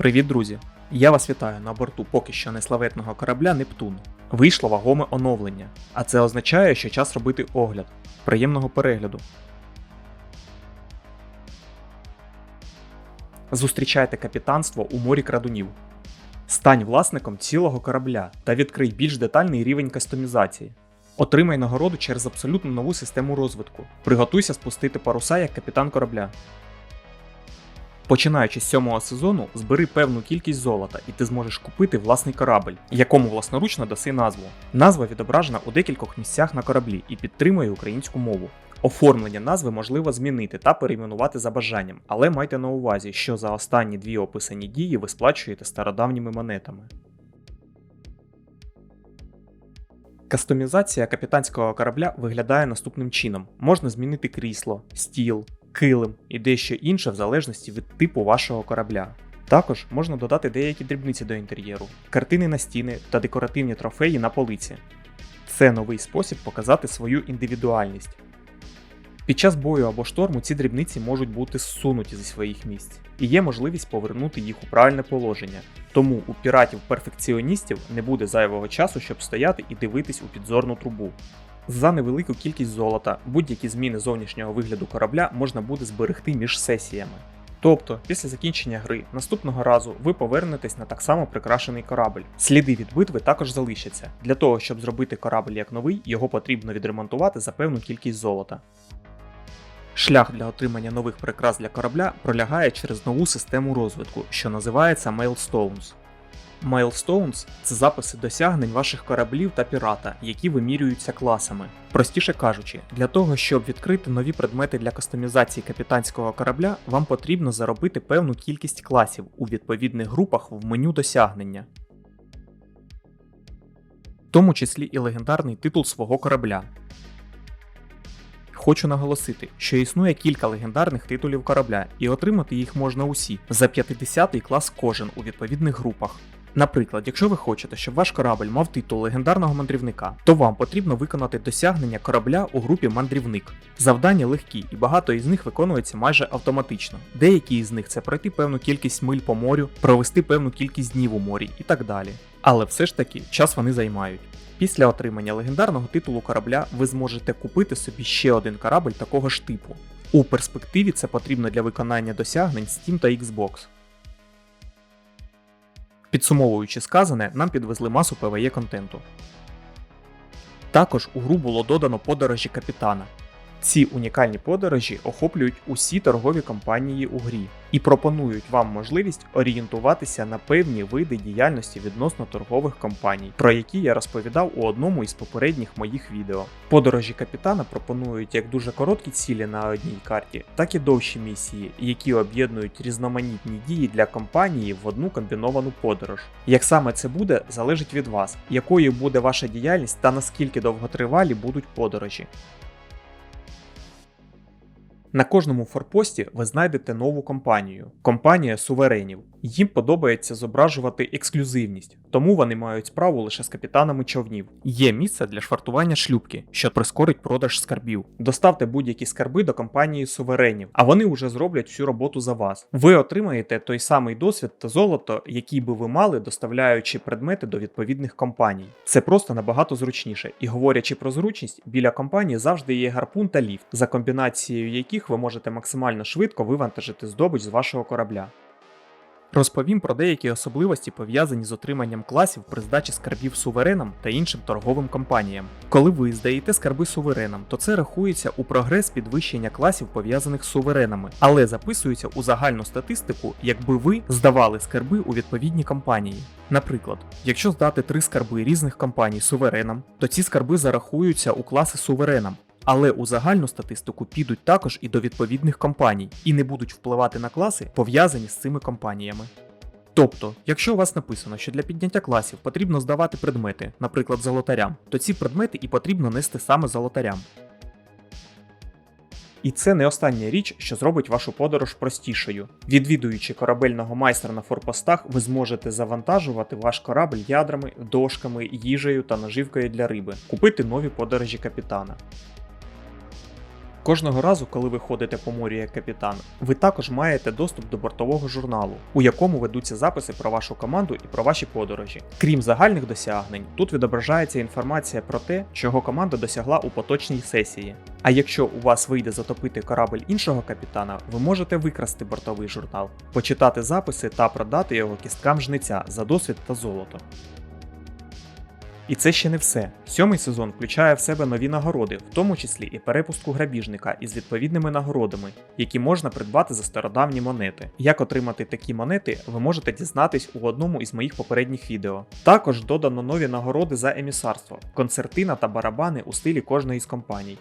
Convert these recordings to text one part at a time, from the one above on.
Привіт, друзі! Я вас вітаю на борту поки що неславетного корабля Нептун. Вийшло вагоме оновлення, а це означає, що час робити огляд. Приємного перегляду. Зустрічайте капітанство у морі крадунів. Стань власником цілого корабля та відкрий більш детальний рівень кастомізації. Отримай нагороду через абсолютно нову систему розвитку. Приготуйся спустити паруса як капітан корабля. Починаючи з сьомого сезону, збери певну кількість золота, і ти зможеш купити власний корабль, якому власноручно даси назву. Назва відображена у декількох місцях на кораблі і підтримує українську мову. Оформлення назви можливо змінити та перейменувати за бажанням, але майте на увазі, що за останні дві описані дії ви сплачуєте стародавніми монетами. Кастомізація капітанського корабля виглядає наступним чином: можна змінити крісло, стіл, килим і дещо інше в залежності від типу вашого корабля. Також можна додати деякі дрібниці до інтер'єру, картини на стіни та декоративні трофеї на полиці. Це новий спосіб показати свою індивідуальність. Під час бою або шторму ці дрібниці можуть бути зсунуті зі своїх місць, і є можливість повернути їх у правильне положення. Тому у піратів-перфекціоністів не буде зайвого часу, щоб стояти і дивитись у підзорну трубу. За невелику кількість золота будь-які зміни зовнішнього вигляду корабля можна буде зберегти між сесіями. Тобто, після закінчення гри наступного разу ви повернетесь на так само прикрашений корабль. Сліди від битви також залишаться. Для того, щоб зробити корабль як новий, його потрібно відремонтувати за певну кількість золота. Шлях для отримання нових прикрас для корабля пролягає через нову систему розвитку, що називається Milestones. Milestones – це записи досягнень ваших кораблів та пірата, які вимірюються класами. Простіше кажучи, для того, щоб відкрити нові предмети для кастомізації капітанського корабля, вам потрібно заробити певну кількість класів у відповідних групах в меню досягнення. В тому числі і легендарний титул свого корабля. Хочу наголосити, що існує кілька легендарних титулів корабля, і отримати їх можна усі за 50 клас кожен у відповідних групах. Наприклад, якщо ви хочете, щоб ваш корабль мав титул легендарного мандрівника, то вам потрібно виконати досягнення корабля у групі мандрівник. Завдання легкі, і багато із них виконується майже автоматично. Деякі із них це пройти певну кількість миль по морю, провести певну кількість днів у морі і так далі. Але все ж таки час вони займають. Після отримання легендарного титулу корабля ви зможете купити собі ще один корабль такого ж типу. У перспективі це потрібно для виконання досягнень Steam та Xbox. Підсумовуючи сказане, нам підвезли масу PvE контенту. Також у гру було додано подорожі капітана. Ці унікальні подорожі охоплюють усі торгові компанії у грі і пропонують вам можливість орієнтуватися на певні види діяльності відносно торгових компаній, про які я розповідав у одному із попередніх моїх відео. Подорожі капітана пропонують як дуже короткі цілі на одній карті, так і довші місії, які об'єднують різноманітні дії для компанії в одну комбіновану подорож. Як саме це буде, залежить від вас, якою буде ваша діяльність та наскільки довготривалі будуть подорожі. На кожному форпості ви знайдете нову компанію компанія суверенів. Їм подобається зображувати ексклюзивність, тому вони мають справу лише з капітанами човнів. Є місце для швартування шлюбки, що прискорить продаж скарбів. Доставте будь-які скарби до компанії суверенів, а вони вже зроблять всю роботу за вас. Ви отримаєте той самий досвід та золото, який би ви мали, доставляючи предмети до відповідних компаній. Це просто набагато зручніше. І говорячи про зручність, біля компанії завжди є гарпун та ліфт, за комбінацією яких ви можете максимально швидко вивантажити здобич з вашого корабля. Розповім про деякі особливості пов'язані з отриманням класів при здачі скарбів суверенам та іншим торговим компаніям. Коли ви здаєте скарби суверенам, то це рахується у прогрес підвищення класів пов'язаних з суверенами, але записується у загальну статистику, якби ви здавали скарби у відповідні компанії. Наприклад, якщо здати три скарби різних компаній суверенам, то ці скарби зарахуються у класи суверенам. Але у загальну статистику підуть також і до відповідних компаній, і не будуть впливати на класи, пов'язані з цими компаніями. Тобто, якщо у вас написано, що для підняття класів потрібно здавати предмети, наприклад, золотарям, то ці предмети і потрібно нести саме золотарям. І це не остання річ, що зробить вашу подорож простішою. Відвідуючи корабельного майстра на форпостах, ви зможете завантажувати ваш корабль ядрами, дошками, їжею та наживкою для риби, купити нові подорожі капітана. Кожного разу, коли ви ходите по морю як капітан, ви також маєте доступ до бортового журналу, у якому ведуться записи про вашу команду і про ваші подорожі. Крім загальних досягнень, тут відображається інформація про те, чого команда досягла у поточній сесії. А якщо у вас вийде затопити корабль іншого капітана, ви можете викрасти бортовий журнал, почитати записи та продати його кісткам жниця за досвід та золото. І це ще не все. Сьомий сезон включає в себе нові нагороди, в тому числі і перепустку грабіжника із відповідними нагородами, які можна придбати за стародавні монети. Як отримати такі монети, ви можете дізнатись у одному із моїх попередніх відео. Також додано нові нагороди за емісарство, концертина та барабани у стилі кожної з компаній.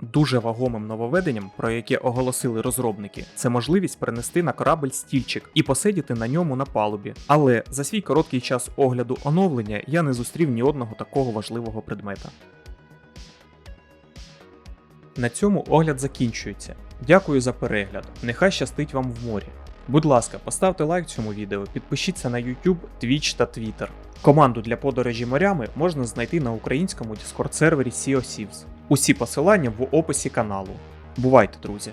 Дуже вагомим нововведенням, про яке оголосили розробники, це можливість перенести на корабль стільчик і посидіти на ньому на палубі. Але за свій короткий час огляду оновлення я не зустрів ні одного такого важливого предмета. На цьому огляд закінчується. Дякую за перегляд. Нехай щастить вам в морі. Будь ласка, поставте лайк цьому відео, підпишіться на YouTube, Twitch та Twitter. Команду для подорожі морями можна знайти на українському Discord сервері Sea of. Усі посилання в описі каналу. Бувайте, друзі!